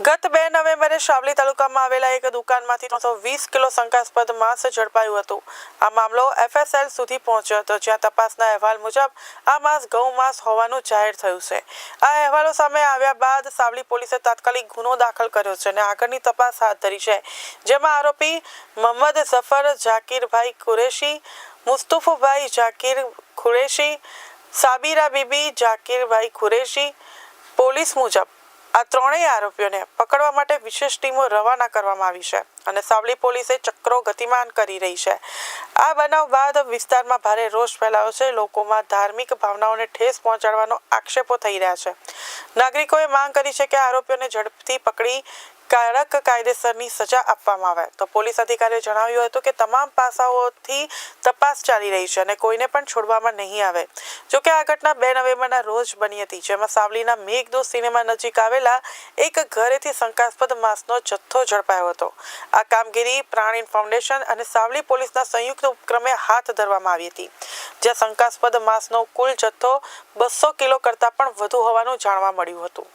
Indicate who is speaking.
Speaker 1: ગત બે નવેમ્બરે શાવલી તાલુકામાં આવેલા એક દુકાનમાંથી ત્રણસો વીસ કિલો શંકાસ્પદ માંસ ઝડપાયું હતું. આ મામલો એફએસએલ સુધી પહોંચ્યો હતો, જ્યાં તપાસના અહેવાલ મુજબ આ માંસ ઘઉં માંસ હોવાનું જાહેર થયું છે. આ અહેવાલો સામે આવ્યા બાદ સાવલી પોલીસે તાત્કાલિક ગુનો દાખલ કર્યો છે અને આગળની તપાસ હાથ ધરી છે. જેમાં આરોપી મોહમ્મદ ઝફર ઝાકીરભાઈ કુરેશી, મુસ્તુફભાઈ ઝાકીર કુરેશી, સાબિરા બીબી ઝાકીરભાઈ કુરેશી, પોલીસ મુજબ આ ત્રણેય આરોપીઓને પકડવા માટે વિશેષ ટીમો રવાના કરવામાં આવી છે અને સાવલી પોલીસે ચક્રો ગતિમાન કરી રહી છે. આ બનાવ બાદ વિસ્તારમાં ભારે રોષ ફેલાયો છે. લોકોમાં ધાર્મિક ભાવનાઓને ઠેસ પહોંચાડવાનો આક્ષેપો થઈ રહ્યા છે. નાગરિકોએ માંગ કરી છે કે આરોપીઓને ઝડપથી પકડી કડક કાયદેસરની સજા આપવામાં આવે. તો પોલીસ અધિકારીએ જણાવ્યું હતું કે તમામ પાસાઓથી તપાસ ચાલી રહી છે અને કોઈને પણ છોડવામાં નહીં આવે. જો કે આ ઘટના બે નવેમ્બરના રોજ બની હતી, જેમાં સાવલીના મેઘદો સિનેમા નજીક આવેલા એક ઘરેથી શંકાસ્પદ માંસનો જથ્થો ઝડપાયો હતો. આ કામગીરી પ્રાણીન ફાઉન્ડેશન અને સાવલી પોલીસના સંયુક્ત ઉપક્રમે હાથ ધરવામાં આવી હતી. જ્યાં શંકાસ્પદ માંસનો કુલ જથ્થો બસો કિલો કરતાં પણ વધુ હોવાનું જાણવા મળ્યું હતું.